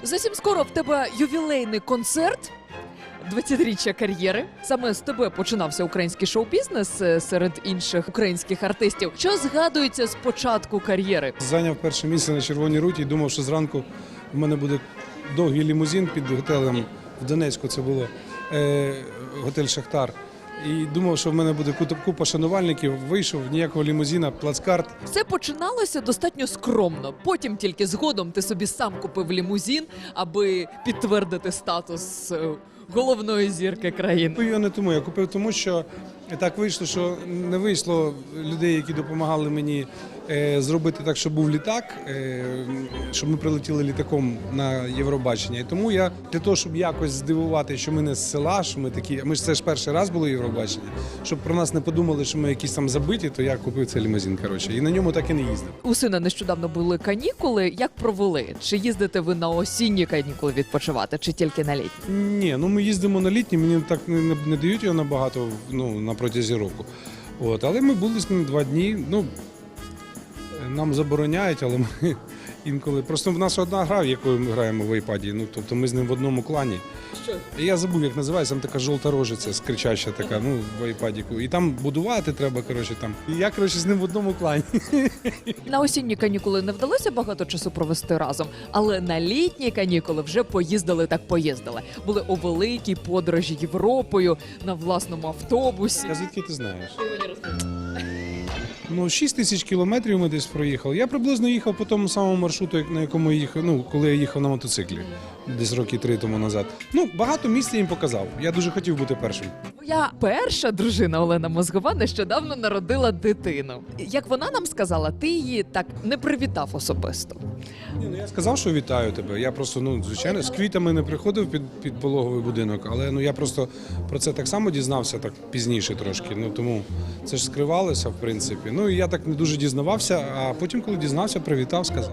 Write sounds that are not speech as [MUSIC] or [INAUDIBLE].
Зовсім скоро в тебе ювілейний концерт. 20-річчя кар'єри. Саме з тебе починався український шоу-бізнес е, серед інших українських артистів. Що згадується з початку кар'єри? Зайняв перше місце на червоній руті і думав, що зранку в мене буде довгий лімузин під готелем в Донецьку. Це було е, готель Шахтар. І думав, що в мене буде купа- шанувальників. Вийшов ніякого лімузіна, плацкарт. Все починалося достатньо скромно. Потім тільки згодом ти собі сам купив лімузін, аби підтвердити статус е, головної зірки країни. Купив його не тому. Я купив тому, що так вийшло, що не вийшло людей, які допомагали мені зробити так, щоб був літак, е, щоб ми прилетіли літаком на Євробачення. І тому я для того, щоб якось здивувати, що ми не з села, що ми такі. Ми ж це ж перший раз було Євробачення. Щоб про нас не подумали, що ми якісь там забиті, то я купив цей лімузин. Коротше, і на ньому так і не їздив. У сина нещодавно були канікули. Як провели? Чи їздите ви на осінні канікули відпочивати, чи тільки на літні? Ні, ну ми їздимо на літні, мені так не, не, не дають його набагато ну, на протязі року. От, але ми були з ним два дні. Ну, нам забороняють, але ми [LAUGHS] інколи. Просто в нас одна гра, в яку ми граємо в айпаді. Ну, тобто ми з ним в одному клані. Що? Я забув, як називається, там така жовта рожиця, скричаща така, ну, в айпадіку. І там будувати треба, коротше, там. І я, коротше, з ним в одному клані. [LAUGHS] На осінні канікули не вдалося багато часу провести разом, але на літні канікули вже поїздили так поїздили. Були у великій подорожі Європою на власному автобусі. А звідки ти знаєш? Ну, 6 тисяч кілометрів ми десь проїхали. Я приблизно їхав по тому самому маршруту, на якому я їхав, ну, коли я їхав на мотоциклі, десь роки три тому назад. Ну, багато місць я їм показав. Я дуже хотів бути першим. Твоя перша дружина Олена Мозгова нещодавно народила дитину. Як вона нам сказала, ти її так не привітав особисто. Ні, ну я сказав, що вітаю тебе. Я просто, ну, звичайно, з квітами не приходив під, під пологовий будинок, але ну я просто про це так само дізнався так пізніше трошки. Ну тому це ж скривалося, в принципі. Ну і я так не дуже дізнавався, а потім, коли дізнався, привітав, сказав.